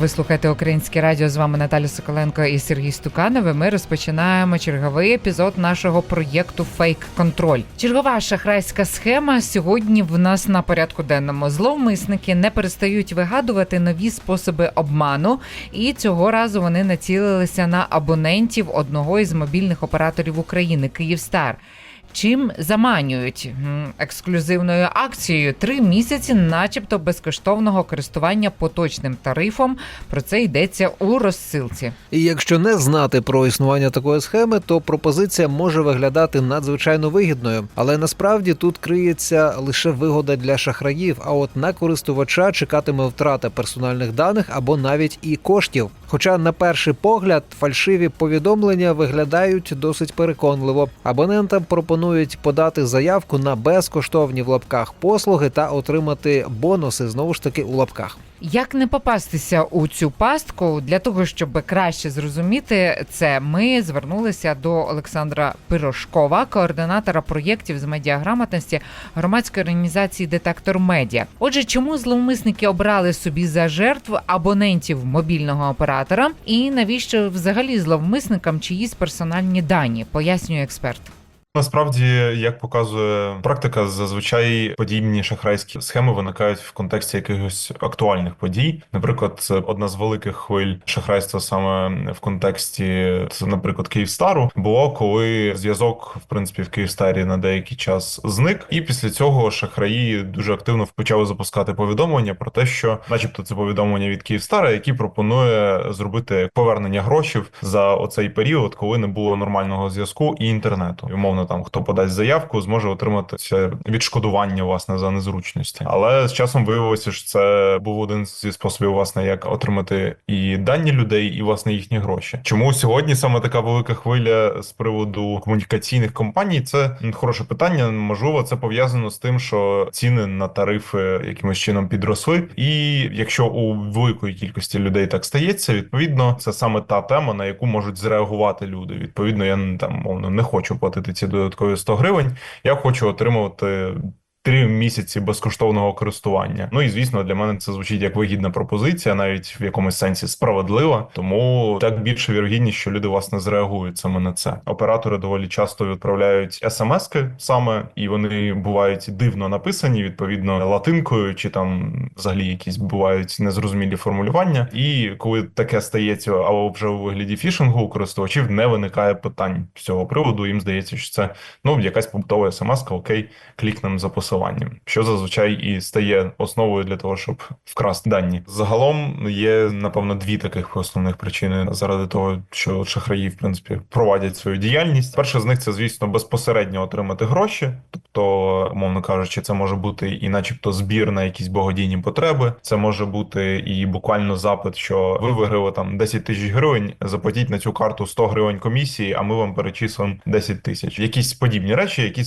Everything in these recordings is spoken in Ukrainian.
Ви слухаєте Українське радіо. З вами Наталя Соколенко і Сергій Стуканов. Ми розпочинаємо черговий епізод нашого проєкту Фейк Контроль. Чергова шахрайська схема сьогодні в нас на порядку денному. Зловмисники не перестають вигадувати нові способи обману, і цього разу вони націлилися на абонентів одного із мобільних операторів України Київстар. Чим заманюють ексклюзивною акцією три місяці, начебто безкоштовного користування поточним тарифом. Про це йдеться у розсилці. І якщо не знати про існування такої схеми, то пропозиція може виглядати надзвичайно вигідною, але насправді тут криється лише вигода для шахраїв. А от на користувача чекатиме втрата персональних даних або навіть і коштів. Хоча на перший погляд фальшиві повідомлення виглядають досить переконливо. Абонентам пропонують подати заявку на безкоштовні в лапках послуги та отримати бонуси знову ж таки у лапках. Як не попастися у цю пастку для того, щоб краще зрозуміти це, ми звернулися до Олександра Пирожкова, координатора проєктів з медіаграмотності громадської організації Детектор Медіа. Отже, чому зловмисники обрали собі за жертв абонентів мобільного оператора, і навіщо взагалі зловмисникам чиїсь персональні дані, пояснює експерт. Насправді, як показує практика, зазвичай подібні шахрайські схеми виникають в контексті якихось актуальних подій. Наприклад, одна з великих хвиль шахрайства саме в контексті, наприклад, Київстару, було коли зв'язок, в принципі, в Київстарі на деякий час зник, і після цього шахраї дуже активно почали запускати повідомлення про те, що, начебто, це повідомлення від Київстара, який пропонує зробити повернення грошей за оцей період, коли не було нормального зв'язку і інтернету. І, Умовно, там хто подасть заявку, зможе отримати це відшкодування власне за незручності. Але з часом виявилося, що це був один зі способів, власне, як отримати і дані людей, і власне їхні гроші. Чому сьогодні саме така велика хвиля з приводу комунікаційних компаній? Це хороше питання. Можливо, це пов'язано з тим, що ціни на тарифи якимось чином підросли, і якщо у великої кількості людей так стається, відповідно, це саме та тема, на яку можуть зреагувати люди. Відповідно, я там мовно не хочу платити ці додаткові 100 гривень. Я хочу отримувати. Три місяці безкоштовного користування. Ну і звісно, для мене це звучить як вигідна пропозиція, навіть в якомусь сенсі справедлива. Тому так більше вірогідність, що люди власне зреагують саме на це. Оператори доволі часто відправляють смски саме, і вони бувають дивно написані, відповідно латинкою, чи там взагалі якісь бувають незрозумілі формулювання. І коли таке стається, або вже у вигляді фішингу у користувачів не виникає питань з цього приводу. Їм здається, що це ну якась побутова смс, окей, клікнемо за посиланням, що зазвичай і стає основою для того, щоб вкрасти дані. Загалом є напевно дві таких основних причини заради того, що шахраї в принципі проводять свою діяльність. Перша з них це, звісно, безпосередньо отримати гроші, тобто, умовно кажучи, це може бути і, начебто, збір на якісь благодійні потреби. Це може бути і буквально запит, що ви виграли там 10 тисяч гривень, заплатіть на цю карту 100 гривень комісії, а ми вам перечислимо 10 тисяч. Якісь подібні речі, які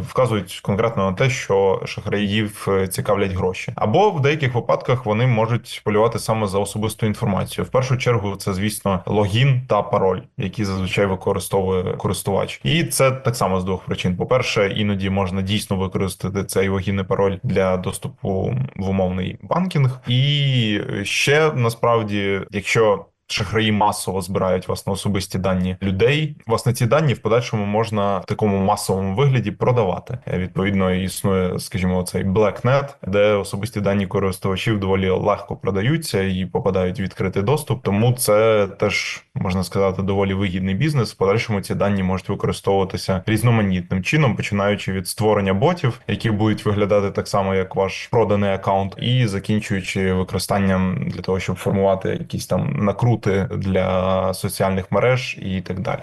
вказують конкретно на те, що шахраїв е, цікавлять гроші, або в деяких випадках вони можуть полювати саме за особисту інформацію. В першу чергу, це звісно логін та пароль, які зазвичай використовує користувач, і це так само з двох причин. По перше, іноді можна дійсно використати цей логін і пароль для доступу в умовний банкінг, і ще насправді, якщо Шахраї масово збирають власне особисті дані людей. Власне, ці дані в подальшому можна в такому масовому вигляді продавати. Е, Відповідно, існує, скажімо, цей BlackNet, де особисті дані користувачів доволі легко продаються і попадають в відкритий доступ. Тому це теж можна сказати доволі вигідний бізнес. В подальшому ці дані можуть використовуватися різноманітним чином, починаючи від створення ботів, які будуть виглядати так само, як ваш проданий аккаунт, і закінчуючи використанням для того, щоб формувати якісь там накрути для соціальних мереж і так далі.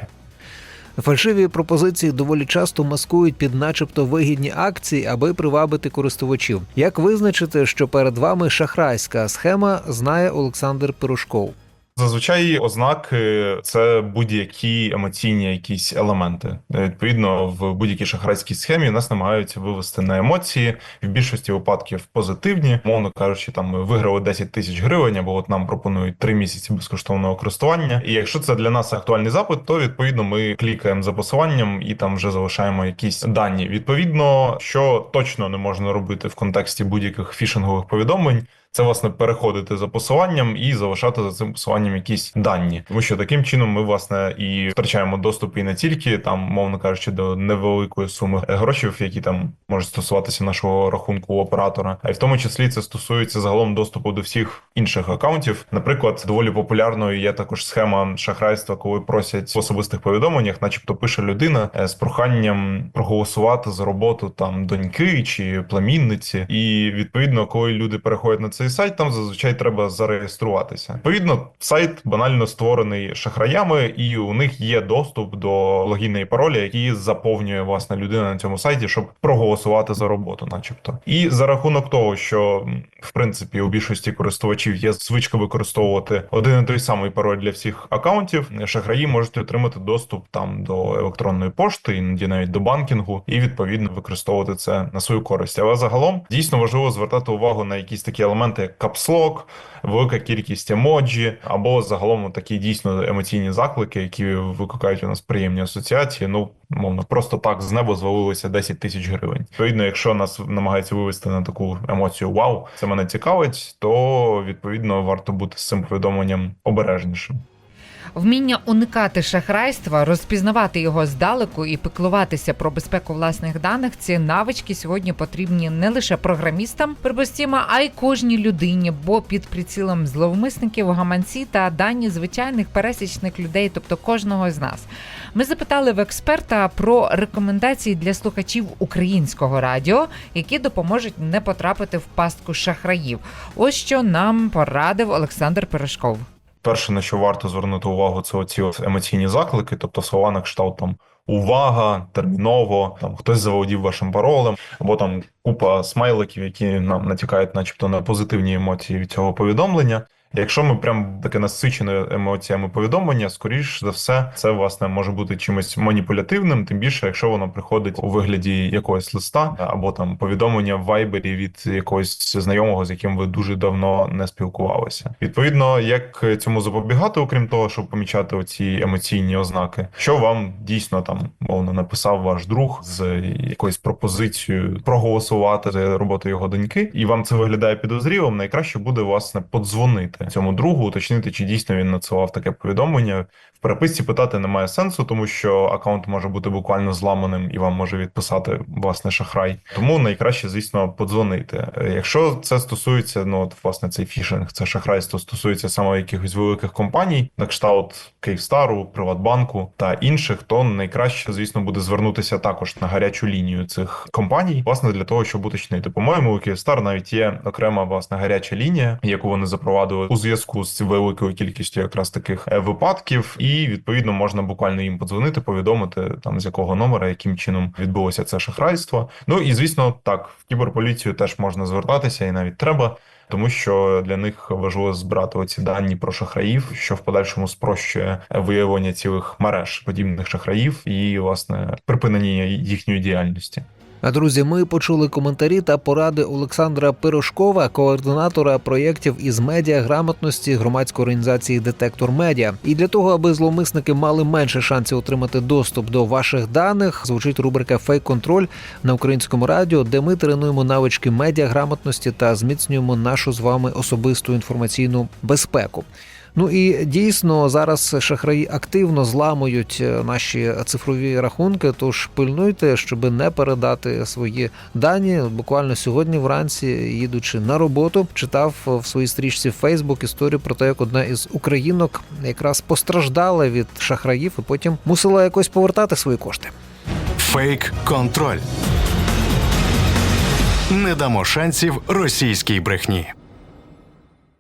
Фальшиві пропозиції доволі часто маскують під начебто вигідні акції, аби привабити користувачів. Як визначити, що перед вами шахрайська схема, знає Олександр Пирожков. Зазвичай ознаки це будь-які емоційні якісь елементи. Відповідно, в будь-якій шахрайській схемі нас намагаються вивести на емоції, в більшості випадків позитивні, мовно кажучи, там ми виграли 10 тисяч гривень, або от нам пропонують 3 місяці безкоштовного користування. І якщо це для нас актуальний запит, то відповідно ми клікаємо за посиланням і там вже залишаємо якісь дані. Відповідно, що точно не можна робити в контексті будь-яких фішингових повідомлень. Це власне переходити за посиланням і залишати за цим посиланням якісь дані, тому що таким чином ми власне і втрачаємо доступ і не тільки там, мовно кажучи, до невеликої суми грошей, які там можуть стосуватися нашого рахунку оператора, а й в тому числі це стосується загалом доступу до всіх інших акаунтів. Наприклад, доволі популярною є також схема шахрайства, коли просять в особистих повідомленнях, начебто пише людина е, з проханням проголосувати за роботу там доньки чи племінниці, і відповідно, коли люди переходять на цей сайт, там зазвичай треба зареєструватися. Відповідно, сайт банально створений шахраями, і у них є доступ до логіна і пароля, які заповнює власне людина на цьому сайті, щоб проголосувати за роботу, начебто. І за рахунок того, що в принципі у більшості користувачів є звичка використовувати один і той самий пароль для всіх акаунтів, шахраї можуть отримати доступ там до електронної пошти, іноді навіть до банкінгу, і відповідно використовувати це на свою користь. Але загалом дійсно важливо звертати увагу на якісь такі елементи, як капслок, велика кількість емоджі, або загалом такі дійсно емоційні заклики, які викликають у нас приємні асоціації. Ну мовно, просто так з неба звалилося 10 тисяч гривень. Відповідно, якщо нас намагається вивести на таку емоцію Вау, це мене цікавить, то відповідно варто бути з цим повідомленням обережнішим. Вміння уникати шахрайства, розпізнавати його здалеку і піклуватися про безпеку власних даних. Ці навички сьогодні потрібні не лише програмістам, припустімо, а й кожній людині, бо під прицілом зловмисників гаманці та дані звичайних пересічних людей, тобто кожного з нас. Ми запитали в експерта про рекомендації для слухачів українського радіо, які допоможуть не потрапити в пастку шахраїв. Ось що нам порадив Олександр Пирожков. Перше, на що варто звернути увагу, це оці емоційні заклики, тобто слова на кшталт там увага, терміново, там хтось заволодів вашим паролем, або там купа смайликів, які нам натякають, начебто, на позитивні емоції від цього повідомлення. Якщо ми прям таке насичене емоціями повідомлення, скоріш за все, це власне може бути чимось маніпулятивним, тим більше, якщо воно приходить у вигляді якогось листа або там повідомлення в вайбері від якогось знайомого, з яким ви дуже давно не спілкувалися. Відповідно, як цьому запобігати, окрім того, щоб помічати оці емоційні ознаки, що вам дійсно там мовно написав ваш друг з якоюсь пропозицією проголосувати за роботу його доньки, і вам це виглядає підозрілим, найкраще буде власне подзвонити цьому другу, уточнити, чи дійсно він надсилав таке повідомлення. В переписці питати немає сенсу, тому що аккаунт може бути буквально зламаним і вам може відписати власне шахрай. Тому найкраще, звісно, подзвонити. Якщо це стосується, ну от власне цей фішинг, це шахрайство стосується саме якихось великих компаній, на кшталт Київстару, Приватбанку та інших, то найкраще, звісно, буде звернутися також на гарячу лінію цих компаній, власне, для того, щоб уточнити. По-моєму, у Київстар навіть є окрема власне гаряча лінія, яку вони запровадили у зв'язку з великою кількістю якраз таких е, випадків, і відповідно можна буквально їм подзвонити, повідомити там з якого номера, яким чином відбулося це шахрайство. Ну і звісно, так в кіберполіцію теж можна звертатися, і навіть треба. Тому що для них важливо збирати оці дані про шахраїв, що в подальшому спрощує виявлення цілих мереж подібних шахраїв і власне припинення їхньої діяльності. А друзі, ми почули коментарі та поради Олександра Пирожкова, координатора проєктів із медіаграмотності громадської організації Детектор Медіа. І для того, аби зловмисники мали менше шансів отримати доступ до ваших даних, звучить рубрика Фейк контроль на українському радіо, де ми тренуємо навички медіаграмотності та зміцнюємо нашу з вами особисту інформаційну безпеку. Ну і дійсно зараз шахраї активно зламують е, наші цифрові рахунки. Тож пильнуйте, щоб не передати свої дані. Буквально сьогодні вранці, їдучи на роботу, читав в своїй стрічці Facebook історію про те, як одна із українок якраз постраждала від шахраїв і потім мусила якось повертати свої кошти. Фейк контроль. Не дамо шансів російській брехні.